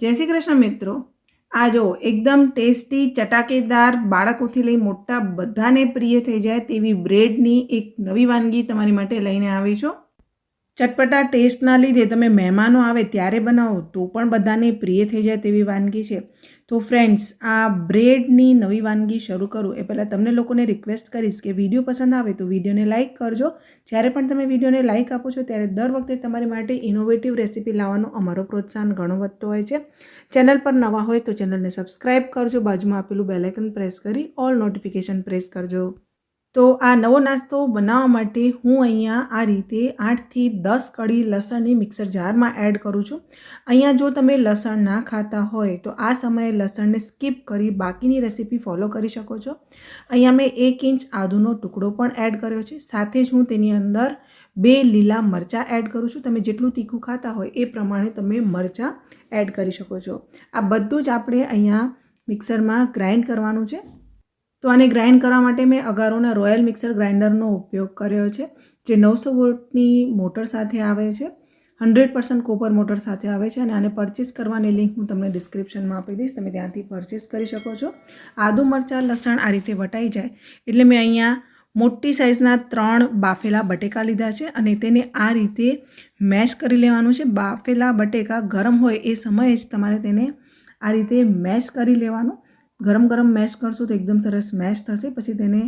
જય શ્રી કૃષ્ણ મિત્રો. આ જો એકદમ ટેસ્ટી, ચટાકેદાર, બાળકોથી લઈ મોટા બધાને પ્રિય થઈ જાય તેવી બ્રેડની એક નવી વાનગી તમારી માટે લઈને આવી છું. ચટપટા ટેસ્ટના લીધે તમે મહેમાનો આવે ત્યારે બનાવો તો પણ બધાને પ્રિય થઈ જાય તેવી વાનગી છે. તો ફ્રેન્ડ્સ આ બ્રેડની નવી વાનગી શરૂ કરું. એ પહેલાં તમને લોકોને રિક્વેસ્ટ કરીશ કે વીડિયો પસંદ આવે તો વિડીયોને લાઇક કરજો. જ્યારે પણ તમે વિડીયોને લાઇક આપો છો, ત્યારે દર વખતે તમારી માટે ઇનોવેટિવ રેસીપી લાવવાનો અમારો પ્રોત્સાહન ઘણો વધતો હોય છે. ચેનલ પર નવા હોય તો ચેનલને સબસ્ક્રાઇબ કરજો. બાજુમાં આપેલું બેલાઇકન પ્રેસ કરી ઓલ નોટિફિકેશન પ્રેસ કરજો. તો આ નવો નાસ્તો બનાવવા માટે હું અહીંયા આ રીતે આઠથી દસ કડી લસણની મિક્સર જારમાં એડ કરું છું. અહીંયા જો તમે લસણ ના ખાતા હોય તો આ સમયે લસણને સ્કીપ કરી બાકીની રેસીપી ફોલો કરી શકો છો. અહીંયા મેં એક ઇંચ આદુનો ટુકડો પણ એડ કર્યો છે. સાથે જ હું તેની અંદર બે લીલા મરચાં એડ કરું છું. તમે જેટલું તીખું ખાતા હોય એ પ્રમાણે તમે મરચાં એડ કરી શકો છો. આ બધું જ આપણે અહીંયા મિક્સરમાં ગ્રાઇન્ડ કરવાનું છે. તો આને ગ્રાઇન્ડ કરવા માટે મેં અગારોના રોયલ મિક્સર ગ્રાઇન્ડરનો ઉપયોગ કર્યો છે, જે નવસો વોલ્ટની મોટર સાથે આવે છે, હંડ્રેડ પર્સન્ટ કોપર મોટર સાથે આવે છે અને આને પરચેસ કરવાની લિંક હું તમને ડિસ્ક્રિપ્શનમાં આપી દઈશ, તમે ત્યાંથી પરચેસ કરી શકો છો. આદુ મરચાં, લસણ આ રીતે વટાઈ જાય, એટલે મેં અહીંયા મોટી સાઇઝના ત્રણ બાફેલા બટેકા લીધા છે અને તેને આ રીતે મેશ કરી લેવાનું છે. બાફેલા બટેકા ગરમ હોય એ સમયે જ તમારે તેને આ રીતે મેશ કરી લેવાનું. ગરમ ગરમ મેશ કરશું તો એકદમ સરસ મેશ થશે. પછી તેને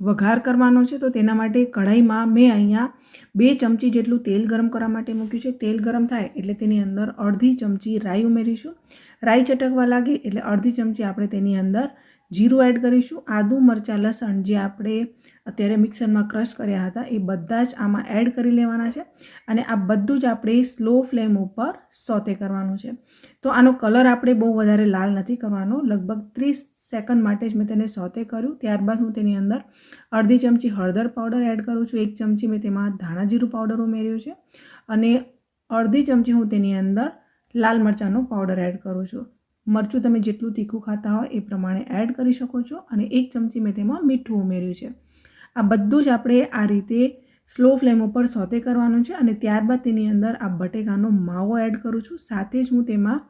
વઘાર કરવાનો છે તો તેના માટે કઢાઈમાં મેં અહીંયા બે ચમચી જેટલું તેલ ગરમ કરવા માટે મૂક્યું છે. તેલ ગરમ થાય એટલે તેની અંદર અડધી ચમચી રાઈ ઉમેરીશું. રાઈ ચટકવા લાગે એટલે અડધી ચમચી આપણે તેની અંદર જીરું એડ કરીશું. આદું, મરચાં, લસણ જે આપણે અત્યારે મિક્સરમાં ક્રશ કર્યા હતા, એ બધા જ આમાં એડ કરી લેવાના છે અને આ બધું જ આપણે સ્લો ફ્લેમ ઉપર સોતે કરવાનું છે. તો આનો કલર આપણે બહુ વધારે લાલ નથી કરવાનો, લગભગ ત્રીસ સેકન્ડ માટે જ મેં તેને સોતે કર્યું. ત્યારબાદ હું તેની અંદર અડધી ચમચી હળદર પાવડર એડ કરું છું, એક ચમચી મેં તેમાં ધાણાજીરું પાવડર ઉમેર્યું છે અને અડધી ચમચી હું તેની અંદર લાલ મરચાંનો પાવડર એડ કરું છું. મરચું તમે જેટલું તીખું ખાતા હોય એ પ્રમાણે એડ કરી શકો છો અને એક ચમચી મેં તેમાં મીઠું ઉમેર્યું છે. આ બધું જ આપણે આ રીતે સ્લો ફ્લેમ ઉપર સોતે કરવાનું છે અને ત્યારબાદ તેની અંદર આ બટેકાનો માવો એડ કરું છું. સાથે જ હું તેમાં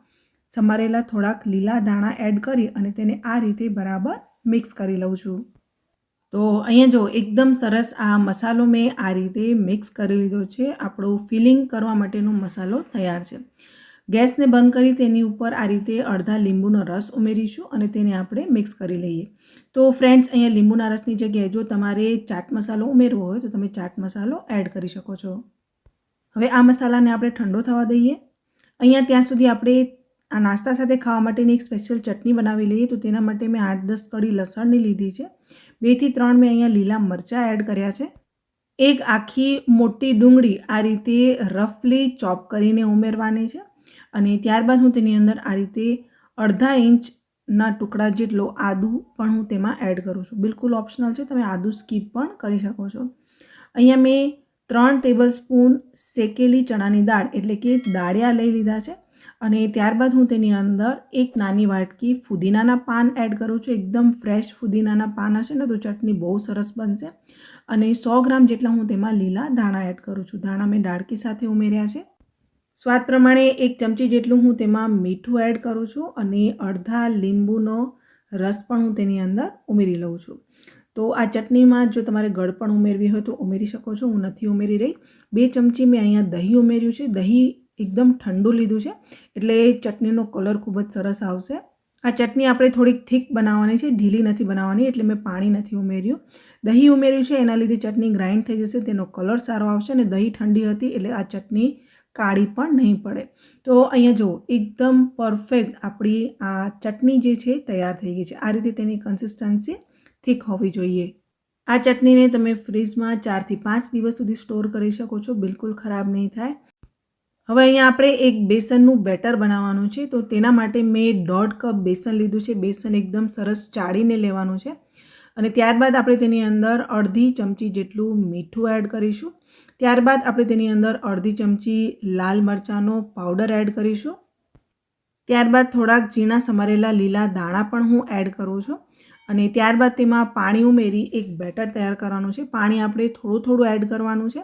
સમારેલા થોડાક લીલા દાણા એડ કરી અને તેને આ રીતે બરાબર મિક્સ કરી લઉં છું. તો અહીંયા જો એકદમ સરસ આ મસાલો મેં આ રીતે મિક્સ કરી લીધો છે. આપણો ફિલિંગ કરવા માટેનો મસાલો તૈયાર છે. ગેસને બંધ કરી તેની ઉપર આ રીતે અડધા લીંબુનો રસ ઉમેરીશું અને તેને આપણે મિક્સ કરી લઈએ. તો ફ્રેન્ડ્સ, અહીંયા લીંબુના રસની જગ્યાએ જો તમારે ચાટ મસાલો ઉમેરવો હોય તો તમે ચાટ મસાલો એડ કરી શકો છો. હવે આ મસાલાને આપણે ઠંડો થવા દઈએ. અહીંયા ત્યાં સુધી આપણે આ નાસ્તા સાથે ખાવા માટેની એક સ્પેશિયલ ચટણી બનાવી લઈએ. તો તેના માટે મેં આઠ દસ કડી લસણની લીધી છે. બેથી ત્રણ મેં અહીંયા લીલા મરચાં એડ કર્યા છે. એક આખી મોટી ડુંગળી આ રીતે રફલી ચોપ કરીને ઉમેરવાની છે. અને ત્યારબાદ હું તેની અંદર આ રીતે અડધા ઇંચના ટુકડા જેટલો આદુ પણ હું તેમાં એડ કરું છું. બિલકુલ ઓપ્શનલ છે, તમે આદુ સ્કીપ પણ કરી શકો છો. અહીંયા મેં ત્રણ ટેબલ સ્પૂન શેકેલી ચણાની દાળ, એટલે કે દાળિયા લઈ લીધા છે. અને ત્યારબાદ હું તેની અંદર એક નાની વાટકી ફુદીનાના પાન એડ કરું છું. એકદમ ફ્રેશ ફુદીનાના પાન હશે ને, તો ચટણી બહુ સરસ બનશે. અને સો ગ્રામ જેટલા હું તેમાં લીલા ધાણા એડ કરું છું. ધાણા મેં ડાળકી સાથે ઉમેર્યા છે. સ્વાદ પ્રમાણે એક ચમચી જેટલું હું તેમાં મીઠું એડ કરું છું અને અડધા લીંબુનો રસ પણ હું તેની અંદર ઉમેરી લઉં છું. તો આ ચટણીમાં જો તમારે ગળ પણ ઉમેરવી હોય તો ઉમેરી શકો છો, હું નથી ઉમેરી રહી. બે ચમચી મેં અહીંયા દહીં ઉમેર્યું છે, દહીં એકદમ ઠંડુ લીધું છે, એટલે ચટણીનો કલર ખૂબ જ સરસ આવશે. આ ચટણી આપણે થોડીક થીક બનાવવાની છે, ઢીલી નથી બનાવવાની, એટલે મેં પાણી નથી ઉમેર્યું. દહીં ઉમેર્યું છે, એના લીધે ચટણી ગ્રાઇન્ડ થઈ જશે, તેનો કલર સારો આવશે અને દહીં ઠંડી હતી, એટલે આ ચટણી કાળી પણ નહીં પડે. તો અહીંયા જુઓ, એકદમ પરફેક્ટ આપણી આ ચટણી જે છે તૈયાર થઈ ગઈ છે. આ રીતે તેની કન્સિસ્ટન્સી થીક હોવી જોઈએ. આ ચટણીને તમે ફ્રીજમાં ચારથી પાંચ દિવસ સુધી સ્ટોર કરી શકો છો, બિલકુલ ખરાબ નહીં થાય. હવે અહીંયા આપણે એક બેસનનું બેટર બનાવવાનું છે, તો તેના માટે મેં દોઢ કપ બેસન લીધું છે. બેસન એકદમ સરસ ચાળીને લેવાનું છે. અને ત્યારબાદ આપણે તેની અંદર અડધી ચમચી જેટલું મીઠું એડ કરીશું. ત્યારબાદ આપણે તેની અંદર અડધી ચમચી લાલ મરચાંનો પાવડર એડ કરીશું. ત્યારબાદ થોડાક ઝીણા સમારેલા લીલા દાણા પણ હું એડ કરું છું અને ત્યારબાદ તેમાં પાણી ઉમેરી એક બેટર તૈયાર કરવાનું છે. પાણી આપણે થોડું થોડું એડ કરવાનું છે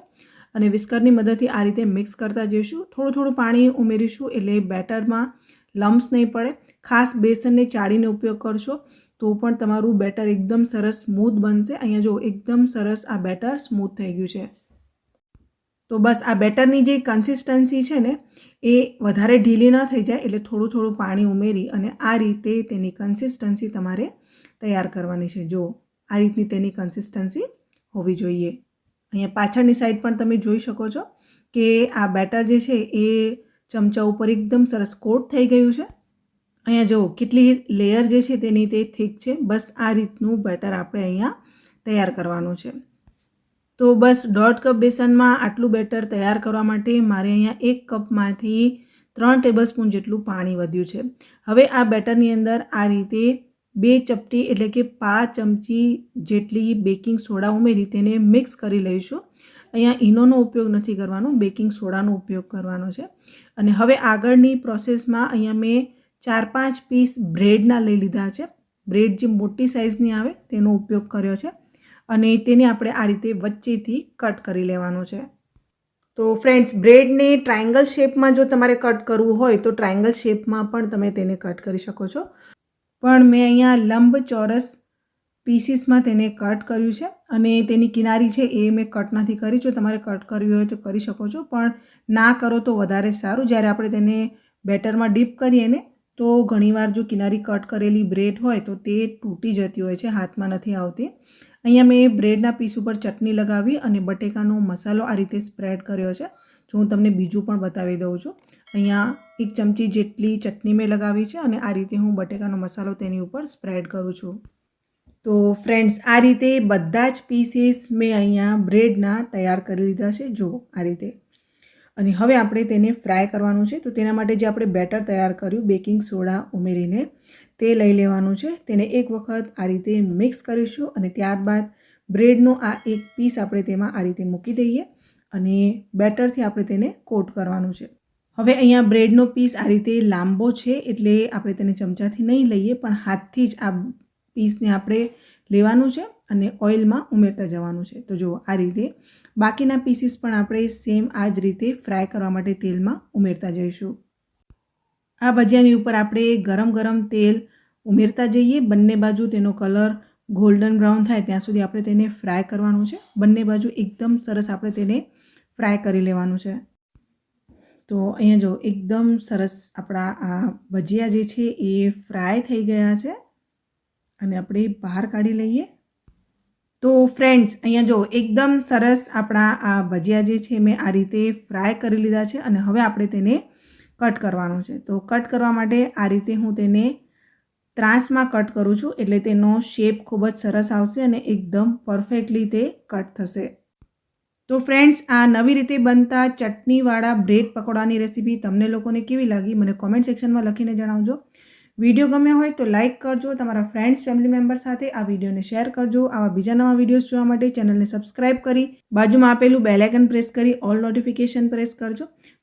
અને વિસ્કરની મદદથી આ રીતે મિક્સ કરતા જઈશું. થોડું થોડું પાણી ઉમેરીશું એટલે બેટરમાં લમ્સ નહીં પડે. ખાસ બેસનને ચાળીને ઉપયોગ કરશો તો પણ તમારું બેટર એકદમ સરસ સ્મૂથ બનશે. અહીંયા જો એકદમ સરસ આ બેટર સ્મૂથ થઈ ગયું છે. તો બસ આ બેટરની જે કન્સિસ્ટન્સી છે ને, એ વધારે ઢીલી ન થઈ જાય એટલે થોડું થોડું પાણી ઉમેરી અને આ રીતે તેની કન્સિસ્ટન્સી તમારે તૈયાર કરવાની છે. જો આ રીતની તેની કન્સિસ્ટન્સી હોવી જોઈએ. અહીંયા પાછળની સાઈડ પણ તમે જોઈ શકો છો કે આ બેટર જે છે એ ચમચા ઉપર એકદમ સરસ કોટ થઈ ગયું છે. અહીંયા જુઓ કેટલી લેયર જે છે તેની તે થીક છે. બસ આ રીતનું બેટર આપણે અહીંયા તૈયાર કરવાનું છે. તો બસ દોઢ કપ બેસનમાં આટલું બેટર તૈયાર કરવા માટે મારે અહીંયા એક કપમાંથી ત્રણ ટેબલ સ્પૂન જેટલું પાણી વધ્યું છે. હવે આ બેટરની અંદર આ રીતે બે ચપટી એટલે કે પાંચ ચમચી જેટલી બેકિંગ સોડા ઉમેરી તેને મિક્સ કરી લઈશું અહીંયા ઈનોનો ઉપયોગ નથી કરવાનો, બેકિંગ સોડાનો ઉપયોગ કરવાનો છે. અને હવે આગળની પ્રોસેસમાં અહીંયા મેં ચાર પાંચ પીસ બ્રેડના લઈ લીધા છે. બ્રેડ જે મોટી સાઇઝની આવે તેનો ઉપયોગ કર્યો છે. અને તેને આપણે આ રીતે વચ્ચેથી કટ કરી લેવાનું છે. તો ફ્રેન્ડ્સ, બ્રેડને ટ્રાયંગલ શેપમાં જો તમારે કટ કરવું હોય તો ટ્રાયંગલ શેપમાં પણ તમે તેને કટ કરી શકો છો. પણ મેં અહીંયા લંબ ચોરસ પીસીસમાં તેને કટ કર્યું છે અને તેની કિનારી છે એ મેં કટ નથી કરી. જો તમારે કટ કરવી હોય તો કરી શકો છો, પણ ના કરો તો વધારે સારું. જ્યારે આપણે તેને બેટરમાં ડીપ કરીએ ને, તો ઘણીવાર જો કિનારી કટ કરેલી બ્રેડ હોય તો તે તૂટી જતી હોય છે, હાથમાં નથી આવતી. અહીંયા મેં બ્રેડના પીસ ઉપર ચટણી લગાવી અને બટેકાનો મસાલો આ રીતે સ્પ્રેડ કર્યો છે. જો હું તમને બીજું પણ બતાવી દઉં છું. અહીંયા એક ચમચી જેટલી ચટણી મેં લગાવી છે અને આ રીતે હું બટેકાનો મસાલો તેની ઉપર સ્પ્રેડ કરું છું. તો ફ્રેન્ડ્સ, આ રીતે બધા જ પીસીસ મેં અહીંયા બ્રેડના તૈયાર કરી લીધા છે. જુઓ આ રીતે. અને હવે આપણે તેને ફ્રાય કરવાનું છે. તો તેના માટે જે આપણે બેટર તૈયાર કર્યું, બેકિંગ સોડા ઉમેરીને તે લઈ લેવાનું છે. તેને એક વખત આ રીતે મિક્સ કરીશું અને ત્યારબાદ બ્રેડનો આ એક પીસ આપણે તેમાં આ રીતે મૂકી દઈએ અને બેટરથી આપણે તેને કોટ કરવાનું છે. હવે અહીંયા બ્રેડનો પીસ આ રીતે લાંબો છે એટલે આપણે તેને ચમચાથી નહીં લઈએ, પણ હાથથી જ આ પીસને આપણે લેવાનું છે અને ઓઇલમાં ઉમેરતા જવાનું છે. તો જુઓ, આ રીતે બાકીના પીસીસ પણ આપણે સેમ આ જ રીતે ફ્રાય કરવા માટે તેલમાં ઉમેરતા જઈશું. આ ભજીયાની ઉપર આપણે ગરમ ગરમ તેલ ઉમેરતા જઈએ. બંને બાજુ તેનો કલર ગોલ્ડન બ્રાઉન થાય ત્યાં સુધી આપણે તેને ફ્રાય કરવાનું છે. બંને બાજુ એકદમ સરસ આપણે તેને ફ્રાય કરી લેવાનું છે. તો અહીંયા જો એકદમ સરસ આપણા આ ભજીયા જે છે એ ફ્રાય થઈ ગયા છે. અને આપણે બહાર કાઢી લઈએ. તો ફ્રેન્ડ્સ અહીંયા જો એકદમ સરસ આપણા આ ભજીયા જે છે મેં આ રીતે ફ્રાય કરી લીધા છે અને હવે આપણે તેને કટ કરવાનું છે. તો કટ કરવા માટે આ રીતે હું તેને ત્રાસમાં કટ કરું છું એટલે તેનો શેપ ખૂબ જ સરસ આવશે અને એકદમ પરફેક્ટલી તે કટ થશે. તો ફ્રેન્ડ્સ, આ નવી રીતે બનતા ચટણીવાળા બ્રેડ પકોડાની રેસીપી તમને લોકોને કેવી લાગી મને કોમેન્ટ સેક્શનમાં લખીને જણાવજો. વીડિયો ગમ્યો હોય તો લાઇક કરજો, તમારા ફ્રેન્ડ્સ ફેમિલી મેમ્બર સાથે આ વિડીયોને શેર કરજો. આવા બીજા નવા વિડીયોઝ જોવા માટે ચેનલને સબસ્ક્રાઇબ કરી બાજુમાં આપેલું બેલાઇકન પ્રેસ કરી ઓલ નોટિફિકેશન પ્રેસ કરજો.